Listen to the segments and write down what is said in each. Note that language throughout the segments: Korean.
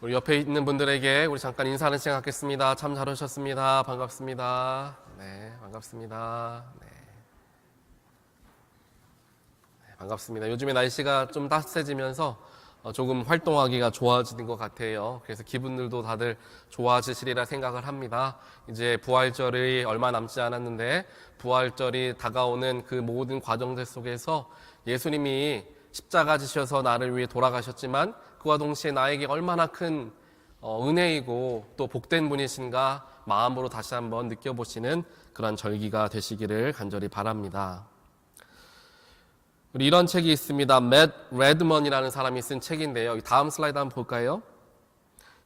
우리 옆에 있는 분들에게 우리 잠깐 인사하는 시간 갖겠습니다. 참 잘 오셨습니다. 반갑습니다. 네, 반갑습니다. 네. 네, 반갑습니다. 요즘에 날씨가 좀 따뜻해지면서 어, 조금 활동하기가 좋아지는 것 같아요. 그래서 기분들도 다들 좋아지시리라 생각을 합니다. 이제 부활절이 얼마 남지 않았는데 부활절이 다가오는 그 모든 과정들 속에서 예수님이 십자가 지셔서 나를 위해 돌아가셨지만 그와 동시에 나에게 얼마나 큰 어, 은혜이고 또 복된 분이신가 마음으로 다시 한번 느껴보시는 그런 절기가 되시기를 간절히 바랍니다. 우리 이런 책이 있습니다. 맷 레드먼이라는 사람이 쓴 책인데요. 이 다음 슬라이드 한번 볼까요?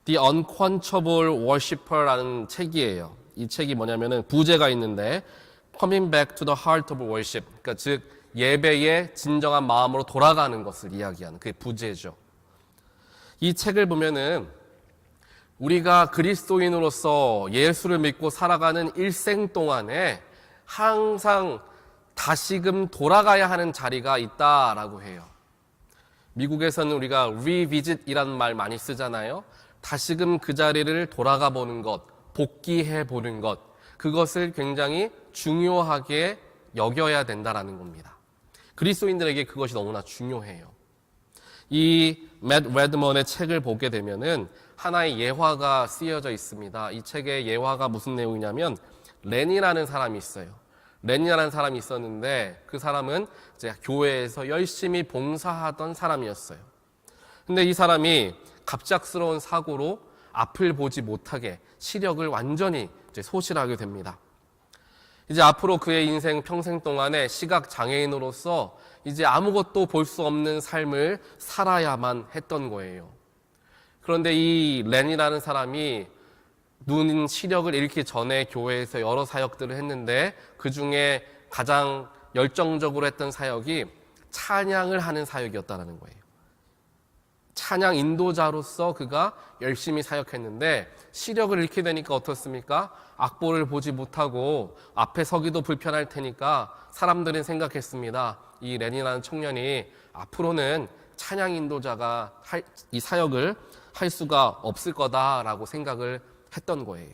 The Unquenchable Worshipper라는 책이에요. 이 책이 뭐냐면은 부제가 있는데 Coming Back to the Heart of Worship. 그러니까 즉 예배의 진정한 마음으로 돌아가는 것을 이야기하는 그게 부제죠. 이 책을 보면은 우리가 그리스도인으로서 예수를 믿고 살아가는 일생 동안에 항상 다시금 돌아가야 하는 자리가 있다라고 해요. 미국에서는 우리가 revisit이라는 말 많이 쓰잖아요. 다시금 그 자리를 돌아가 보는 것, 복귀해 보는 것, 그것을 굉장히 중요하게 여겨야 된다라는 겁니다. 그리스도인들에게 그것이 너무나 중요해요. 이 맷 레드먼의 책을 보게 되면은 하나의 예화가 쓰여져 있습니다. 이 책의 예화가 무슨 내용이냐면 렌이라는 사람이 있어요. 렌이라는 사람이 있었는데 그 사람은 이제 교회에서 열심히 봉사하던 사람이었어요. 근데 이 사람이 갑작스러운 사고로 앞을 보지 못하게 시력을 완전히 소실하게 됩니다. 이제 앞으로 그의 인생 평생 동안에 시각 장애인으로서 이제 아무것도 볼 수 없는 삶을 살아야만 했던 거예요. 그런데 이 렌이라는 사람이 눈 시력을 잃기 전에 교회에서 여러 사역들을 했는데 그 중에 가장 열정적으로 했던 사역이 찬양을 하는 사역이었다는 거예요. 찬양 인도자로서 그가 열심히 사역했는데 시력을 잃게 되니까 어떻습니까? 악보를 보지 못하고 앞에 서기도 불편할 테니까 사람들은 생각했습니다. 이 레니라는 청년이 앞으로는 찬양 인도자가 할, 이 사역을 할 수가 없을 거다라고 생각을 했던 거예요.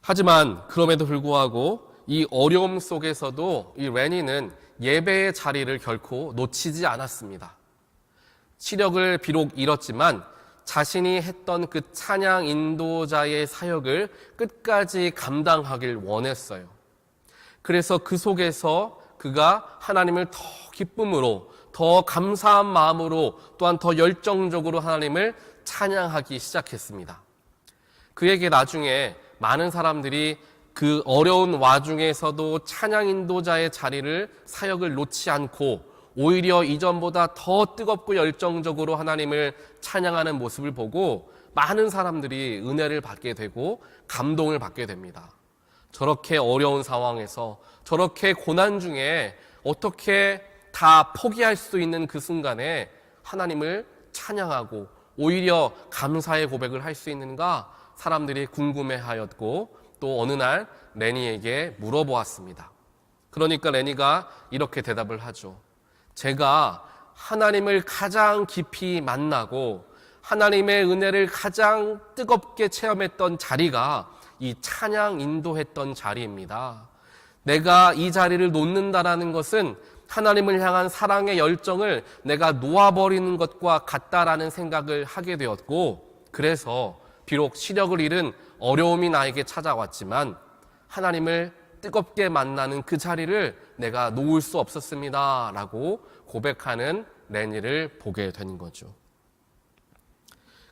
하지만 그럼에도 불구하고 이 어려움 속에서도 이 레니는 예배의 자리를 결코 놓치지 않았습니다. 시력을 비록 잃었지만 자신이 했던 그 찬양 인도자의 사역을 끝까지 감당하길 원했어요. 그래서 그 속에서 그가 하나님을 더 기쁨으로, 더 감사한 마음으로, 또한 더 열정적으로 하나님을 찬양하기 시작했습니다. 그에게 나중에 많은 사람들이 그 어려운 와중에서도 찬양 인도자의 자리를 사역을 놓지 않고 오히려 이전보다 더 뜨겁고 열정적으로 하나님을 찬양하는 모습을 보고 많은 사람들이 은혜를 받게 되고 감동을 받게 됩니다. 저렇게 어려운 상황에서 저렇게 고난 중에 어떻게 다 포기할 수 있는 그 순간에 하나님을 찬양하고 오히려 감사의 고백을 할 수 있는가 사람들이 궁금해 하였고 또 어느 날 레니에게 물어보았습니다. 그러니까 레니가 이렇게 대답을 하죠. 제가 하나님을 가장 깊이 만나고 하나님의 은혜를 가장 뜨겁게 체험했던 자리가 이 찬양 인도했던 자리입니다. 내가 이 자리를 놓는다라는 것은 하나님을 향한 사랑의 열정을 내가 놓아버리는 것과 같다라는 생각을 하게 되었고, 그래서 비록 시력을 잃은 어려움이 나에게 찾아왔지만, 하나님을 뜨겁게 만나는 그 자리를 내가 놓을 수 없었습니다. 라고 고백하는 레니를 보게 되는 거죠.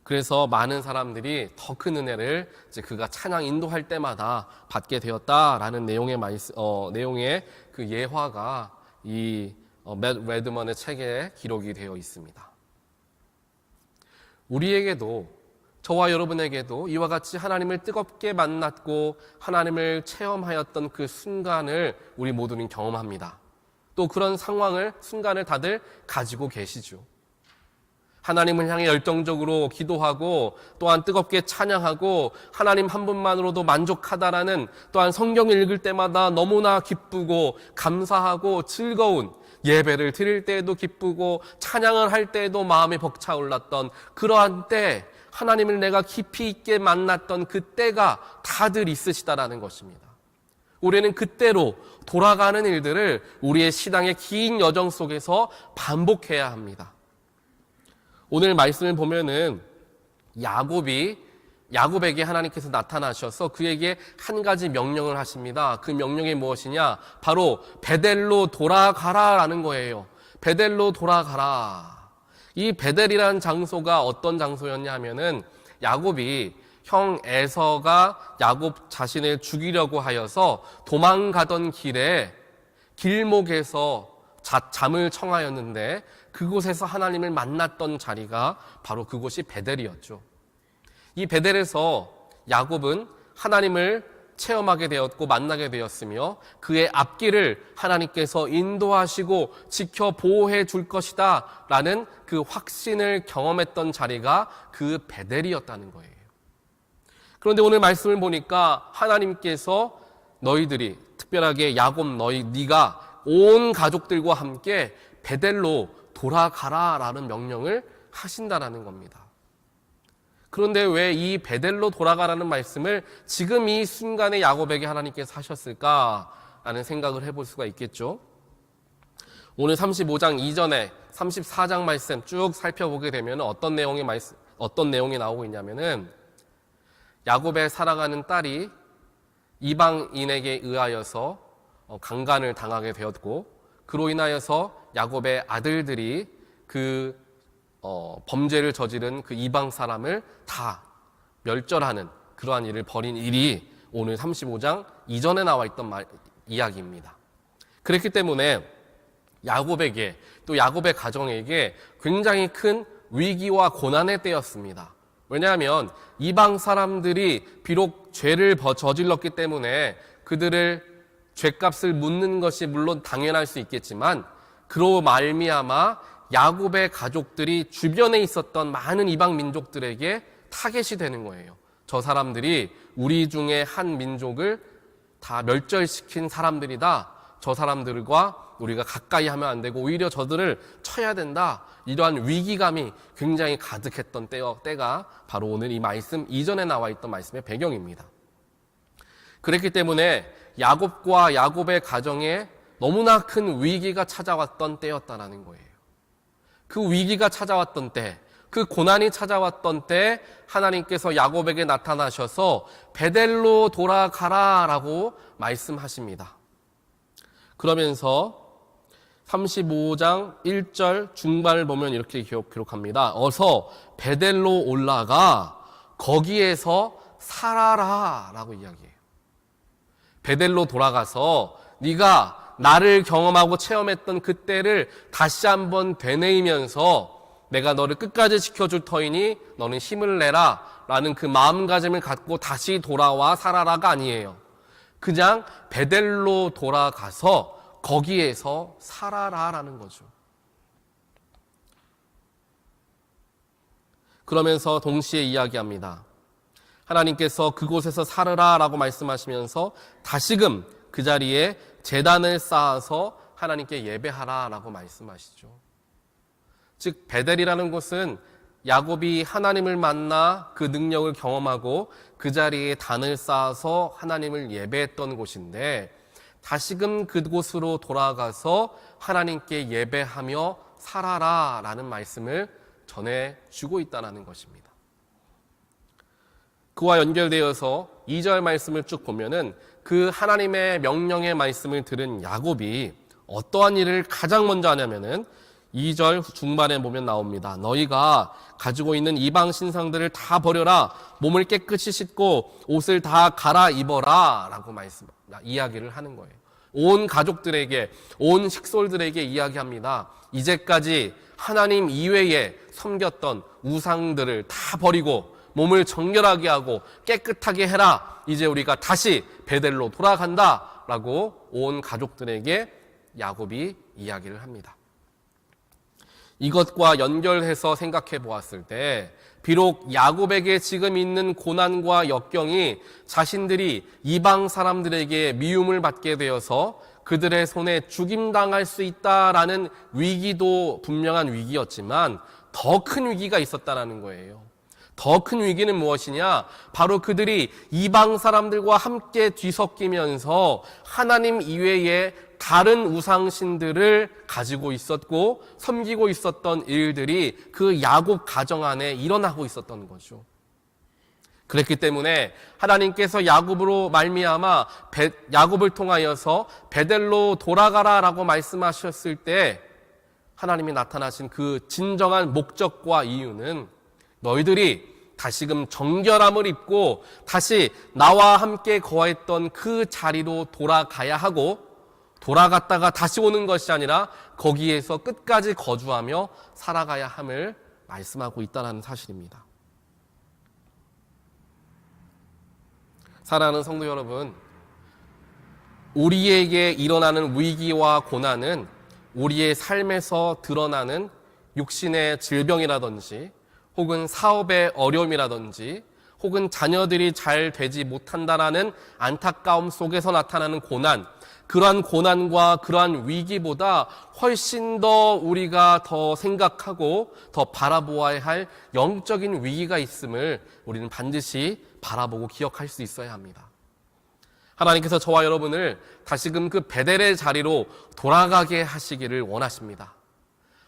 그래서 많은 사람들이 더 큰 은혜를 그가 찬양 인도할 때마다 받게 되었다라는 내용의 마이 어, 내용의 그 예화가 이맷 어, 레드먼의 책에 기록이 되어 있습니다. 우리에게도 저와 여러분에게도 이와 같이 하나님을 뜨겁게 만났고 하나님을 체험하였던 그 순간을 우리 모두는 경험합니다. 또 그런 상황을 순간을 다들 가지고 계시죠. 하나님을 향해 열정적으로 기도하고 또한 뜨겁게 찬양하고 하나님 한 분만으로도 만족하다라는 또한 성경 읽을 때마다 너무나 기쁘고 감사하고 즐거운 예배를 드릴 때에도 기쁘고 찬양을 할 때에도 마음이 벅차올랐던 그러한 때 하나님을 내가 깊이 있게 만났던 그때가 다들 있으시다라는 것입니다. 우리는 그때로 돌아가는 일들을 우리의 신앙의 긴 여정 속에서 반복해야 합니다. 오늘 말씀을 보면은 야곱이 야곱에게 하나님께서 나타나셔서 그에게 한 가지 명령을 하십니다. 그 명령이 무엇이냐? 바로 베델로 돌아가라라는 거예요. 베델로 돌아가라. 이 베델이라는 장소가 어떤 장소였냐 하면은 야곱이 형 에서가 야곱 자신을 죽이려고 하여서 도망가던 길에 길목에서 자, 잠을 청하였는데 그곳에서 하나님을 만났던 자리가 바로 그곳이 베델이었죠. 이 베델에서 야곱은 하나님을 체험하게 되었고 만나게 되었으며 그의 앞길을 하나님께서 인도하시고 지켜 보호해 줄 것이다 라는 그 확신을 경험했던 자리가 그 베델이었다는 거예요. 그런데 오늘 말씀을 보니까 하나님께서 너희들이 특별하게 야곱 너희 네가 온 가족들과 함께 베델로 돌아가라라는 명령을 하신다라는 겁니다. 그런데 왜 이 베델로 돌아가라는 말씀을 지금 이 순간에 야곱에게 하나님께서 하셨을까라는 생각을 해볼 수가 있겠죠. 오늘 35장 이전에 34장 말씀 쭉 살펴보게 되면 어떤 내용이 말씀, 어떤 내용이 나오고 있냐면은 야곱의 살아가는 딸이 이방인에게 의하여서 어, 강간을 당하게 되었고 그로 인하여서 야곱의 아들들이 그 어, 범죄를 저지른 그 이방 사람을 다 멸절하는 그러한 일을 벌인 일이 오늘 35장 이전에 나와 있던 말, 이야기입니다. 그렇기 때문에 야곱에게 또 야곱의 가정에게 굉장히 큰 위기와 고난의 때였습니다. 왜냐하면 이방 사람들이 비록 죄를 저질렀기 때문에 그들을 죄값을 묻는 것이 물론 당연할 수 있겠지만 그로 말미암아 야곱의 가족들이 주변에 있었던 많은 이방 민족들에게 타겟이 되는 거예요. 저 사람들이 우리 중에 한 민족을 다 멸절시킨 사람들이다. 저 사람들과 우리가 가까이 하면 안 되고 오히려 저들을 쳐야 된다. 이러한 위기감이 굉장히 가득했던 때어, 때가 바로 오늘 이 말씀 이전에 나와 있던 말씀의 배경입니다. 그랬기 때문에 야곱과 야곱의 가정에 너무나 큰 위기가 찾아왔던 때였다라는 거예요. 그 위기가 찾아왔던 때, 그 고난이 찾아왔던 때 하나님께서 야곱에게 나타나셔서 베델로 돌아가라라고 말씀하십니다. 그러면서 35장 1절 중반을 보면 이렇게 기록, 합니다 어서 베델로 올라가 거기에서 살아라 라고 이야기해요. 베델로 돌아가서 네가 나를 경험하고 체험했던 그때를 다시 한번 되뇌이면서 내가 너를 끝까지 지켜줄 터이니 너는 힘을 내라 라는 그 마음가짐을 갖고 다시 돌아와 살아라가 아니에요. 그냥 베델로 돌아가서 거기에서 살아라라는 거죠. 그러면서 동시에 이야기합니다. 하나님께서 그곳에서 살으라라고 말씀하시면서 다시금 그 자리에 재단을 쌓아서 하나님께 예배하라라고 말씀하시죠. 즉 베델이라는 곳은 야곱이 하나님을 만나 그 능력을 경험하고 그 자리에 단을 쌓아서 하나님을 예배했던 곳인데 다시금 그곳으로 돌아가서 하나님께 예배하며 살아라 라는 말씀을 전해 주고 있다는 것입니다. 그와 연결되어서 2절 말씀을 쭉 보면은 그 하나님의 명령의 말씀을 들은 야곱이 어떠한 일을 가장 먼저 하냐면은 2절 중반에 보면 나옵니다. 너희가 가지고 있는 이방 신상들을 다 버려라. 몸을 깨끗이 씻고 옷을 다 갈아 입어라. 라고 말씀, 이야기를 하는 거예요. 온 가족들에게, 온 식솔들에게 이야기합니다. 이제까지 하나님 이외에 섬겼던 우상들을 다 버리고 몸을 정결하게 하고 깨끗하게 해라. 이제 우리가 다시 베델로 돌아간다. 라고 온 가족들에게 야곱이 이야기를 합니다. 이것과 연결해서 생각해 보았을 때 비록 야곱에게 지금 있는 고난과 역경이 자신들이 이방 사람들에게 미움을 받게 되어서 그들의 손에 죽임당할 수 있다라는 위기도 분명한 위기였지만 더 큰 위기가 있었다라는 거예요. 더 큰 위기는 무엇이냐? 바로 그들이 이방 사람들과 함께 뒤섞이면서 하나님 이외에 다른 우상신들을 가지고 있었고 섬기고 있었던 일들이 그 야곱 가정 안에 일어나고 있었던 거죠. 그랬기 때문에 하나님께서 야곱으로 말미암아 베- 야곱을 통하여서 베델로 돌아가라라고 말씀하셨을 때 하나님이 나타나신 그 진정한 목적과 이유는 너희들이 다시금 정결함을 입고 다시 나와 함께 거했던 그 자리로 돌아가야 하고 돌아갔다가 다시 오는 것이 아니라 거기에서 끝까지 거주하며 살아가야 함을 말씀하고 있다는 사실입니다. 사랑하는 성도 여러분, 우리에게 일어나는 위기와 고난은 우리의 삶에서 드러나는 육신의 질병이라든지 혹은 사업의 어려움이라든지 혹은 자녀들이 잘 되지 못한다라는 안타까움 속에서 나타나는 고난, 그러한 고난과 그러한 위기보다 훨씬 더 우리가 더 생각하고 더 바라보아야 할 영적인 위기가 있음을 우리는 반드시 바라보고 기억할 수 있어야 합니다. 하나님께서 저와 여러분을 다시금 그 베델의 자리로 돌아가게 하시기를 원하십니다.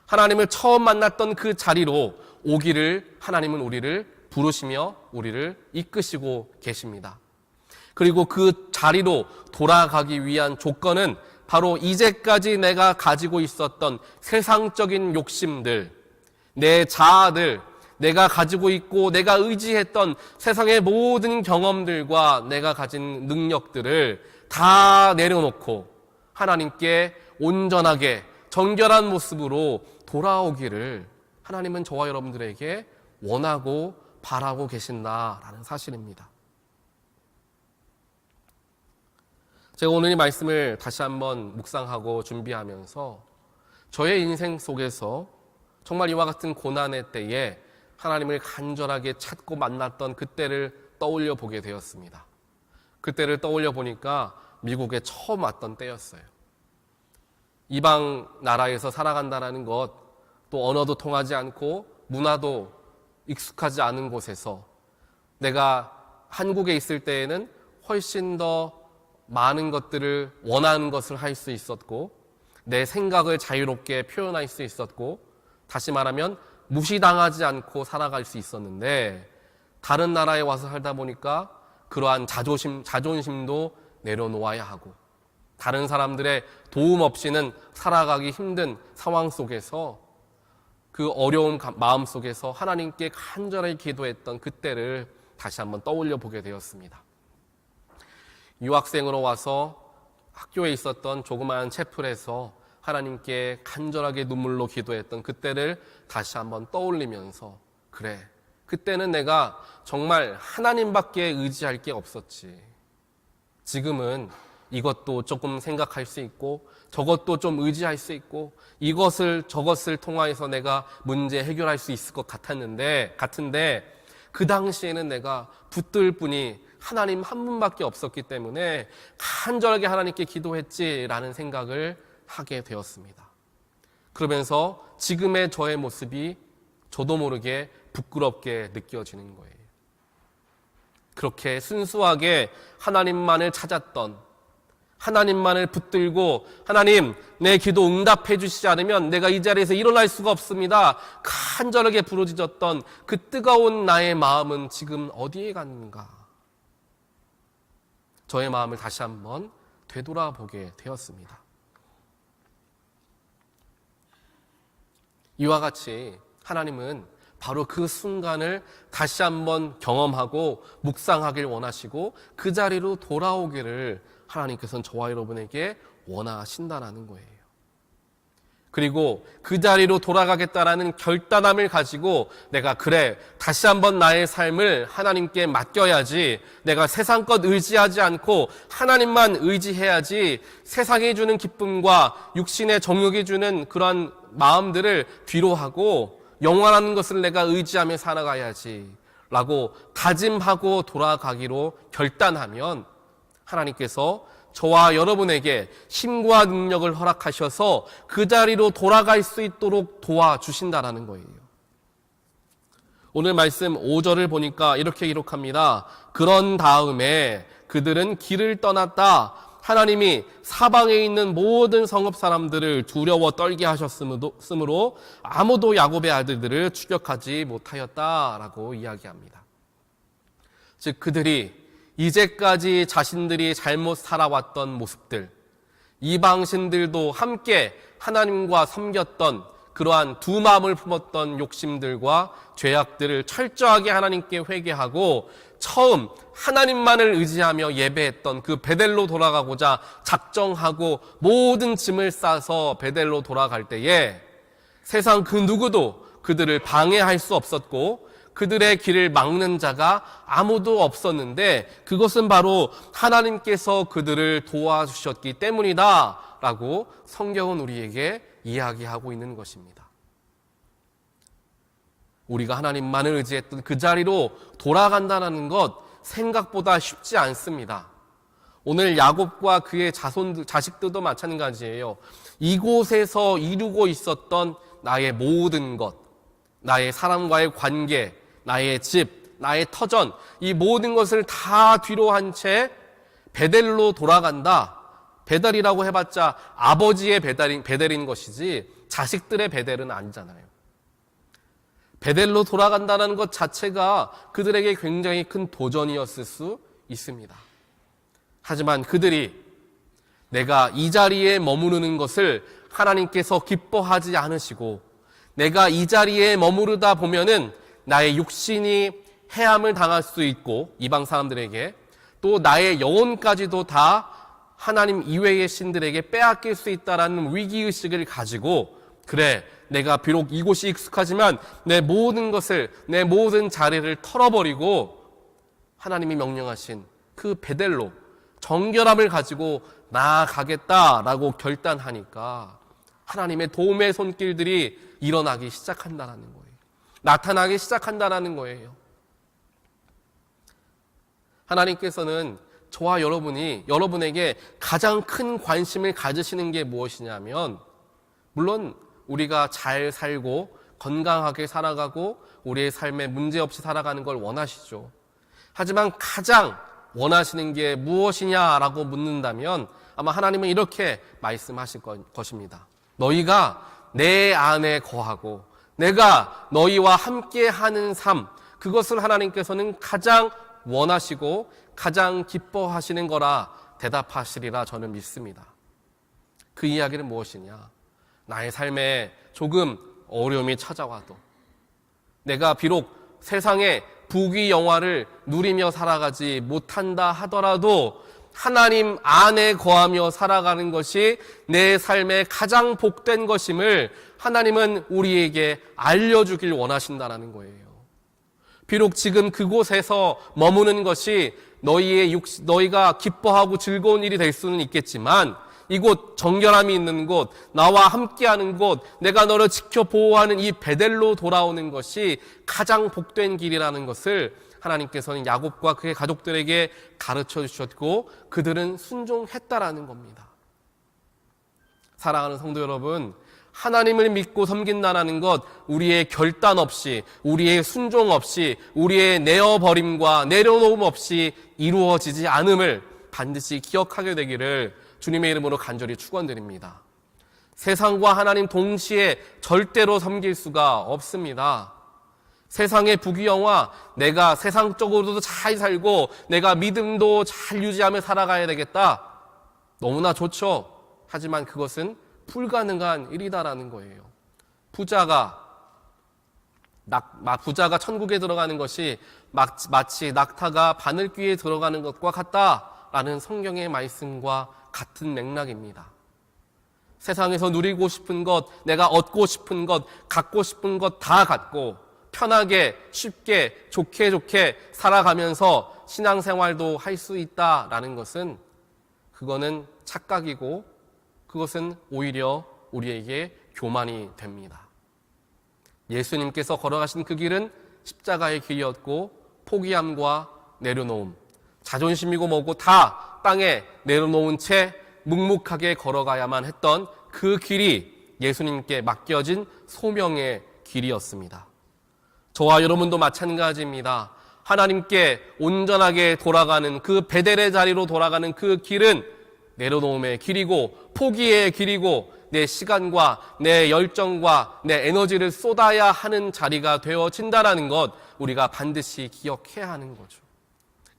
하나님을 처음 만났던 그 자리로 오기를 하나님은 우리를 부르시며 우리를 이끄시고 계십니다. 그리고 그 자리로 돌아가기 위한 조건은 바로 이제까지 내가 가지고 있었던 세상적인 욕심들, 내 자아들, 내가 가지고 있고 내가 의지했던 세상의 모든 경험들과 내가 가진 능력들을 다 내려놓고 하나님께 온전하게 정결한 모습으로 돌아오기를 하나님은 저와 여러분들에게 원하고 바라고 계신다라는 사실입니다. 제가 오늘 이 말씀을 다시 한번 묵상하고 준비하면서 저의 인생 속에서 정말 이와 같은 고난의 때에 하나님을 간절하게 찾고 만났던 그때를 떠올려 보게 되었습니다. 그때를 떠올려 보니까 미국에 처음 왔던 때였어요. 이방 나라에서 살아간다라는 것, 또 언어도 통하지 않고 문화도 익숙하지 않은 곳에서 내가 한국에 있을 때에는 훨씬 더 많은 것들을 원하는 것을 할 수 있었고 내 생각을 자유롭게 표현할 수 있었고 다시 말하면 무시당하지 않고 살아갈 수 있었는데 다른 나라에 와서 살다 보니까 그러한 자존심, 자존심도 내려놓아야 하고 다른 사람들의 도움 없이는 살아가기 힘든 상황 속에서 그 어려운 가- 마음 속에서 하나님께 간절히 기도했던 그때를 다시 한번 떠올려 보게 되었습니다. 유학생으로 와서 학교에 있었던 조그마한 채플에서 하나님께 간절하게 눈물로 기도했던 그때를 다시 한번 떠올리면서 그래 그때는 내가 정말 하나님밖에 의지할 게 없었지 지금은 이것도 조금 생각할 수 있고 저것도 좀 의지할 수 있고 이것을 저것을 통하여서 내가 문제 해결할 수 있을 것 같았는데 같은데 그 당시에는 내가 붙들 뿐이 하나님 한 분밖에 없었기 때문에 간절하게 하나님께 기도했지라는 생각을 하게 되었습니다. 그러면서 지금의 저의 모습이 저도 모르게 부끄럽게 느껴지는 거예요. 그렇게 순수하게 하나님만을 찾았던 하나님만을 붙들고 하나님 내 기도 응답해 주시지 않으면 내가 이 자리에서 일어날 수가 없습니다. 간절하게 부르짖었던 그 뜨거운 나의 마음은 지금 어디에 갔는가? 저의 마음을 다시 한번 되돌아보게 되었습니다. 이와 같이 하나님은 바로 그 순간을 다시 한번 경험하고 묵상하길 원하시고 그 자리로 돌아오기를 하나님께서는 저와 여러분에게 원하신다라는 거예요. 그리고 그 자리로 돌아가겠다라는 결단함을 가지고 내가 그래 다시 한번 나의 삶을 하나님께 맡겨야지 내가 세상 것 의지하지 않고 하나님만 의지해야지 세상이 주는 기쁨과 육신의 정욕이 주는 그러한 마음들을 뒤로 하고 영원한 것을 내가 의지하며 살아가야지 라고 다짐하고 돌아가기로 결단하면 하나님께서 저와 여러분에게 힘과 능력을 허락하셔서 그 자리로 돌아갈 수 있도록 도와주신다라는 거예요. 오늘 말씀 5절을 보니까 이렇게 기록합니다. 그런 다음에 그들은 길을 떠났다. 하나님이 사방에 있는 모든 성읍 사람들을 두려워 떨게 하셨으므로 아무도 야곱의 아들들을 추격하지 못하였다라고 이야기합니다. 즉 그들이 이제까지 자신들이 잘못 살아왔던 모습들, 이방신들도 함께 하나님과 섬겼던 그러한 두 마음을 품었던 욕심들과 죄악들을 철저하게 하나님께 회개하고 처음 하나님만을 의지하며 예배했던 그 베델로 돌아가고자 작정하고 모든 짐을 싸서 베델로 돌아갈 때에 세상 그 누구도 그들을 방해할 수 없었고 그들의 길을 막는 자가 아무도 없었는데 그것은 바로 하나님께서 그들을 도와주셨기 때문이다 라고 성경은 우리에게 이야기하고 있는 것입니다. 우리가 하나님만을 의지했던 그 자리로 돌아간다는 것 생각보다 쉽지 않습니다. 오늘 야곱과 그의 자손 자식들도 마찬가지예요. 이곳에서 이루고 있었던 나의 모든 것, 나의 사람과의 관계, 나의 집, 나의 터전, 이 모든 것을 다 뒤로 한 채 베델로 돌아간다. 배달이라고 해봤자 아버지의 배달인, 배달인 것이지 자식들의 배달은 아니잖아요. 베델로 돌아간다는 것 자체가 그들에게 굉장히 큰 도전이었을 수 있습니다. 하지만 그들이 내가 이 자리에 머무르는 것을 하나님께서 기뻐하지 않으시고 내가 이 자리에 머무르다 보면은 나의 육신이 해함을 당할 수 있고 이방 사람들에게 또 나의 영혼까지도 다 하나님 이외의 신들에게 빼앗길 수 있다라는 위기의식을 가지고 그래 내가 비록 이곳이 익숙하지만 내 모든 것을 내 모든 자리를 털어버리고 하나님이 명령하신 그 베델로 정결함을 가지고 나아가겠다라고 결단하니까 하나님의 도움의 손길들이 일어나기 시작한다는 거예요. 나타나기 시작한다는 거예요. 하나님께서는 저와 여러분이 여러분에게 가장 큰 관심을 가지시는 게 무엇이냐면 물론 우리가 잘 살고 건강하게 살아가고 우리의 삶에 문제 없이 살아가는 걸 원하시죠. 하지만 가장 원하시는 게 무엇이냐라고 묻는다면 아마 하나님은 이렇게 말씀하실 것입니다. 너희가 내 안에 거하고 내가 너희와 함께 하는 삶, 그것을 하나님께서는 가장 원하시고 가장 기뻐하시는 거라 대답하시리라 저는 믿습니다. 그 이야기는 무엇이냐? 나의 삶에 조금 어려움이 찾아와도 내가 비록 세상의 부귀 영화를 누리며 살아가지 못한다 하더라도 하나님 안에 거하며 살아가는 것이 내 삶의 가장 복된 것임을 하나님은 우리에게 알려주길 원하신다라는 거예요. 비록 지금 그곳에서 머무는 것이 너희의 육, 너희가 기뻐하고 즐거운 일이 될 수는 있겠지만 이곳 정결함이 있는 곳, 나와 함께하는 곳, 내가 너를 지켜 보호하는 이 베델로 돌아오는 것이 가장 복된 길이라는 것을 하나님께서는 야곱과 그의 가족들에게 가르쳐 주셨고 그들은 순종했다라는 겁니다. 사랑하는 성도 여러분, 하나님을 믿고 섬긴다라는 것, 우리의 결단 없이, 우리의 순종 없이, 우리의 내어버림과 내려놓음 없이 이루어지지 않음을 반드시 기억하게 되기를 주님의 이름으로 간절히 축원드립니다. 세상과 하나님 동시에 절대로 섬길 수가 없습니다. 세상의 부귀영화, 내가 세상적으로도 잘 살고 내가 믿음도 잘 유지하며 살아가야 되겠다. 너무나 좋죠. 하지만 그것은 불가능한 일이다라는 거예요. 부자가 낙, 부자가 천국에 들어가는 것이 마치 낙타가 바늘귀에 들어가는 것과 같다라는 성경의 말씀과 같은 맥락입니다. 세상에서 누리고 싶은 것, 내가 얻고 싶은 것, 갖고 싶은 것 다 갖고 편하게, 쉽게, 좋게 좋게 살아가면서 신앙생활도 할 수 있다라는 것은 그거는 착각이고 그것은 오히려 우리에게 교만이 됩니다. 예수님께서 걸어가신 그 길은 십자가의 길이었고 포기함과 내려놓음, 자존심이고 뭐고 다 땅에 내려놓은 채 묵묵하게 걸어가야만 했던 그 길이 예수님께 맡겨진 소명의 길이었습니다. 저와 여러분도 마찬가지입니다. 하나님께 온전하게 돌아가는 그 베델의 자리로 돌아가는 그 길은 내려놓음의 길이고 포기의 길이고 내 시간과 내 열정과 내 에너지를 쏟아야 하는 자리가 되어진다라는 것 우리가 반드시 기억해야 하는 거죠.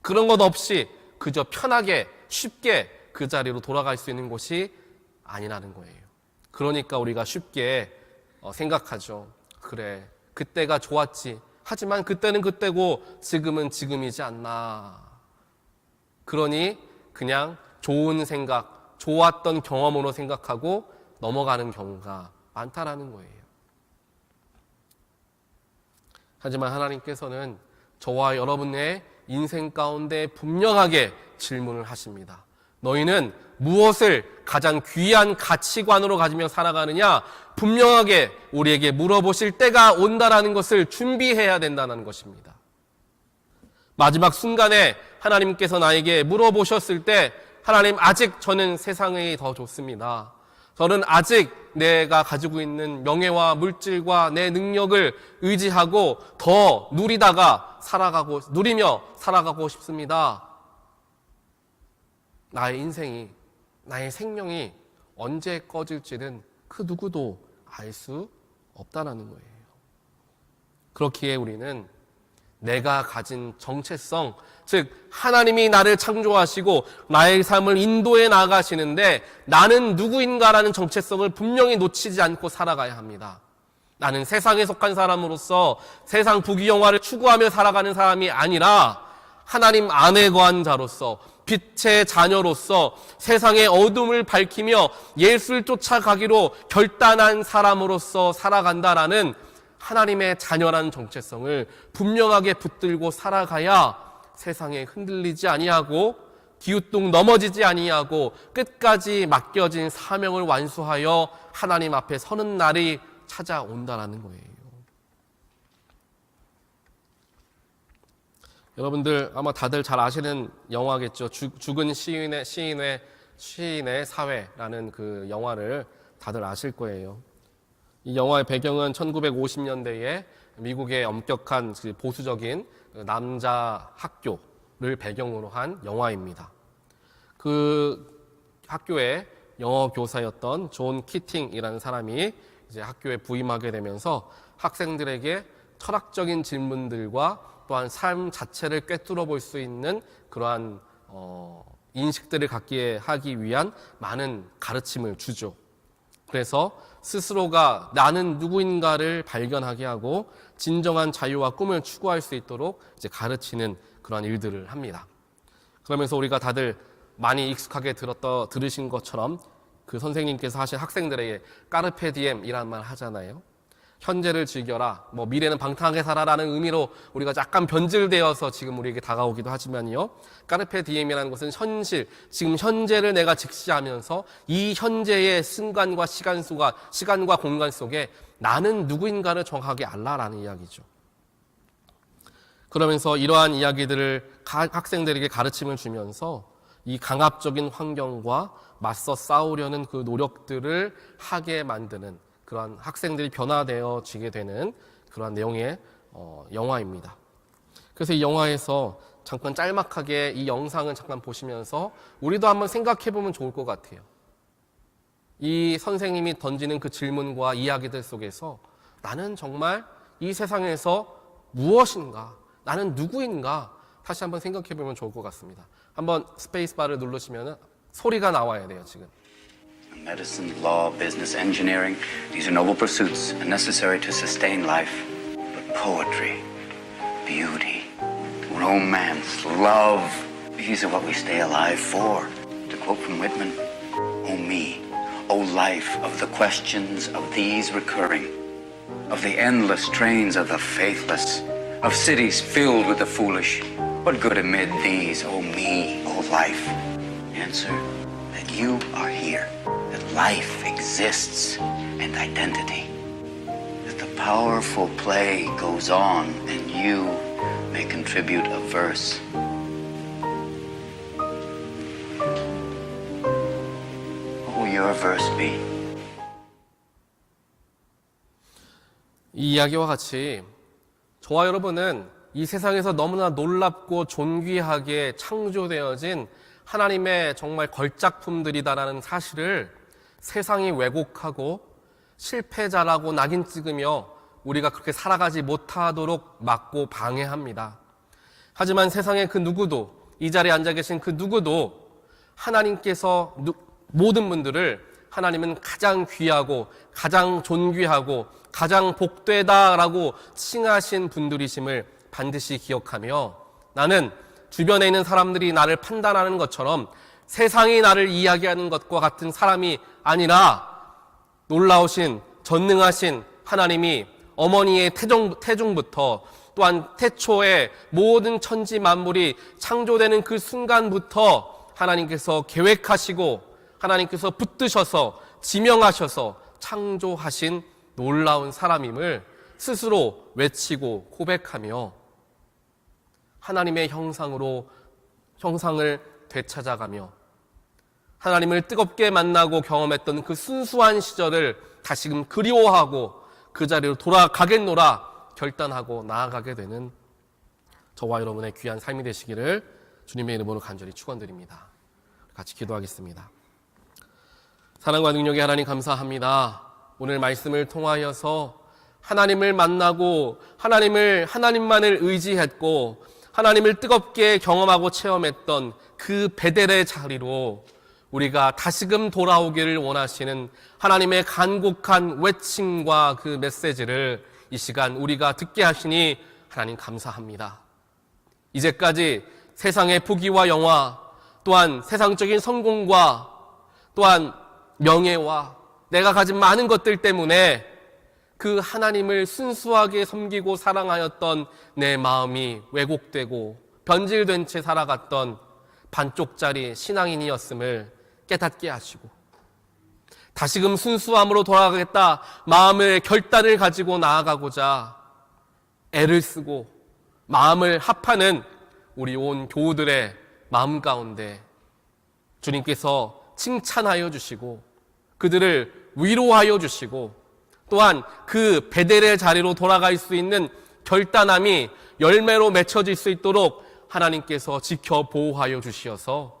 그런 것 없이 그저 편하게 쉽게 그 자리로 돌아갈 수 있는 곳이 아니라는 거예요. 그러니까 우리가 쉽게 어, 생각하죠. 그래, 그때가 좋았지. 하지만 그때는 그때고 지금은 지금이지 않나. 그러니 그냥 좋은 생각, 좋았던 경험으로 생각하고 넘어가는 경우가 많다라는 거예요. 하지만 하나님께서는 저와 여러분의 인생 가운데 분명하게 질문을 하십니다. 너희는 무엇을 가장 귀한 가치관으로 가지며 살아가느냐? 분명하게 우리에게 물어보실 때가 온다라는 것을 준비해야 된다는 것입니다. 마지막 순간에 하나님께서 나에게 물어보셨을 때 하나님 아직 저는 세상이 더 좋습니다. 저는 아직 내가 가지고 있는 명예와 물질과 내 능력을 의지하고 더 누리다가 살아가고 누리며 살아가고 싶습니다. 나의 인생이 나의 생명이 언제 꺼질지는 그 누구도 알 수 없다라는 거예요. 그렇기에 우리는 내가 가진 정체성, 즉 하나님이 나를 창조하시고 나의 삶을 인도해 나가시는데 나는 누구인가라는 정체성을 분명히 놓치지 않고 살아가야 합니다. 나는 세상에 속한 사람으로서 세상 부귀영화를 추구하며 살아가는 사람이 아니라 하나님 안에 거한 자로서 빛의 자녀로서 세상의 어둠을 밝히며 예수를 쫓아가기로 결단한 사람으로서 살아간다라는 하나님의 자녀라는 정체성을 분명하게 붙들고 살아가야 세상에 흔들리지 아니하고 기우뚱 넘어지지 아니하고 끝까지 맡겨진 사명을 완수하여 하나님 앞에 서는 날이 찾아온다라는 거예요. 여러분들 아마 다들 잘 아시는 영화겠죠. 죽, 죽은 시인의 시인의 시인의 사회라는 그 영화를 다들 아실 거예요. 이 영화의 배경은 1950년대에 미국의 엄격한 그 보수적인 그 남자 학교를 배경으로 한 영화입니다. 그 학교의 영어 교사였던 존 키팅이라는 사람이 이제 학교에 부임하게 되면서 학생들에게 철학적인 질문들과 또한 삶 자체를 꿰뚫어 볼 수 있는 그러한 어, 인식들을 갖게 하기 위한 많은 가르침을 주죠. 그래서 스스로가 나는 누구인가를 발견하게 하고 진정한 자유와 꿈을 추구할 수 있도록 이제 가르치는 그러한 일들을 합니다. 그러면서 우리가 다들 많이 익숙하게 들었더 들으신 것처럼 그 선생님께서 하신 학생들에게 까르페 디엠이라는 말 하잖아요. 현재를 즐겨라. 뭐 미래는 방탕하게 살아라는 의미로 우리가 약간 변질되어서 지금 우리에게 다가오기도 하지만요. 까르페 디엠이라는 것은 현실, 지금 현재를 내가 직시하면서 이 현재의 순간과 시간 속과 시간과 공간 속에 나는 누구인가를 정확하게 알라라는 이야기죠. 그러면서 이러한 이야기들을 학생들에게 가르침을 주면서 이 강압적인 환경과 맞서 싸우려는 그 노력들을 하게 만드는 그러한 학생들이 변화되어지게 되는 그러한 내용의 어, 영화입니다. 그래서 이 영화에서 잠깐 짤막하게 이 영상을 잠깐 보시면서 우리도 한번 생각해 보면 좋을 것 같아요. 이 선생님이 던지는 그 질문과 이야기들 속에서 나는 정말 이 세상에서 무엇인가? 나는 누구인가? 다시 한번 생각해 보면 좋을 것 같습니다. 한번 스페이스바를 누르시면 소리가 나와야 돼요, 지금. Medicine, law, business, engineering, these are noble pursuits and necessary to sustain life. But poetry, beauty, romance, love, these are what we stay alive for. To quote from Whitman, O me, O life of the questions of these recurring, of the endless trains of the faithless, of cities filled with the foolish. What good amid these, O me, O life? Answer that you are here, life exists and identity, that the powerful play goes on and you may contribute a verse. your verse be? 이 이야기와 같이 저와 여러분은 이 세상에서 너무나 놀랍고 존귀하게 창조되어진 하나님의 정말 걸작품들이다라는 사실을 세상이 왜곡하고 실패자라고 낙인 찍으며 우리가 그렇게 살아가지 못하도록 막고 방해합니다. 하지만 세상의 그 누구도 이 자리에 앉아 계신 그 누구도 하나님께서 누- 모든 분들을 하나님은 가장 귀하고 가장 존귀하고 가장 복되다라고 칭하신 분들이심을 반드시 기억하며 나는 주변에 있는 사람들이 나를 판단하는 것처럼 세상이 나를 이야기하는 것과 같은 사람이 아니라 놀라우신 전능하신 하나님이 어머니의 태중, 태중부터 또한 태초에 모든 천지 만물이 창조되는 그 순간부터 하나님께서 계획하시고 하나님께서 붙드셔서 지명하셔서 창조하신 놀라운 사람임을 스스로 외치고 고백하며 하나님의 형상으로 형상을 되찾아가며 하나님을 뜨겁게 만나고 경험했던 그 순수한 시절을 다시금 그리워하고 그 자리로 돌아가겠노라 결단하고 나아가게 되는 저와 여러분의 귀한 삶이 되시기를 주님의 이름으로 간절히 축원드립니다. 같이 기도하겠습니다. 사랑과 능력의 하나님 감사합니다. 오늘 말씀을 통하여서 하나님을 만나고 하나님을 하나님만을 의지했고 하나님을 뜨겁게 경험하고 체험했던 그 베델의 자리로 우리가 다시금 돌아오기를 원하시는 하나님의 간곡한 외침과 그 메시지를 이 시간 우리가 듣게 하시니 하나님 감사합니다. 이제까지 세상의 부귀와 영화 또한 세상적인 성공과 또한 명예와 내가 가진 많은 것들 때문에 그 하나님을 순수하게 섬기고 사랑하였던 내 마음이 왜곡되고 변질된 채 살아갔던 반쪽짜리 신앙인이었음을 깨닫게 하시고 다시금 순수함으로 돌아가겠다 마음의 결단을 가지고 나아가고자 애를 쓰고 마음을 합하는 우리 온 교우들의 마음 가운데 주님께서 칭찬하여 주시고 그들을 위로하여 주시고 또한 그 베델의 자리로 돌아갈 수 있는 결단함이 열매로 맺혀질 수 있도록 하나님께서 지켜 보호하여 주시어서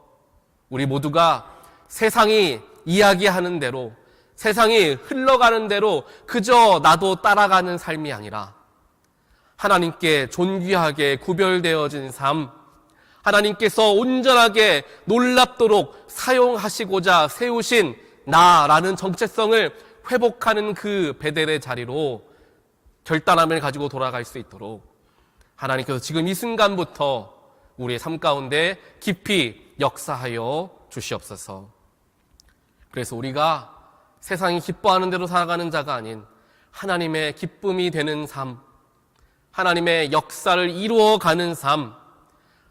우리 모두가 세상이 이야기하는 대로 세상이 흘러가는 대로 그저 나도 따라가는 삶이 아니라 하나님께 존귀하게 구별되어진 삶, 하나님께서 온전하게 놀랍도록 사용하시고자 세우신 나라는 정체성을 회복하는 그 베델의 자리로 결단함을 가지고 돌아갈 수 있도록 하나님께서 지금 이 순간부터 우리의 삶 가운데 깊이 역사하여 주시옵소서. 그래서 우리가 세상이 기뻐하는 대로 살아가는 자가 아닌 하나님의 기쁨이 되는 삶, 하나님의 역사를 이루어가는 삶,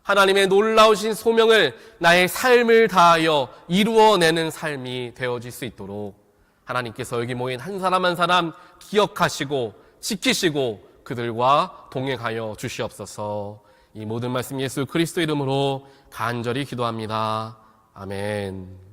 하나님의 놀라우신 소명을 나의 삶을 다하여 이루어내는 삶이 되어질 수 있도록 하나님께서 여기 모인 한 사람 한 사람 기억하시고 지키시고 그들과 동행하여 주시옵소서 이 모든 말씀 예수 그리스도 이름으로 간절히 기도합니다. 아멘.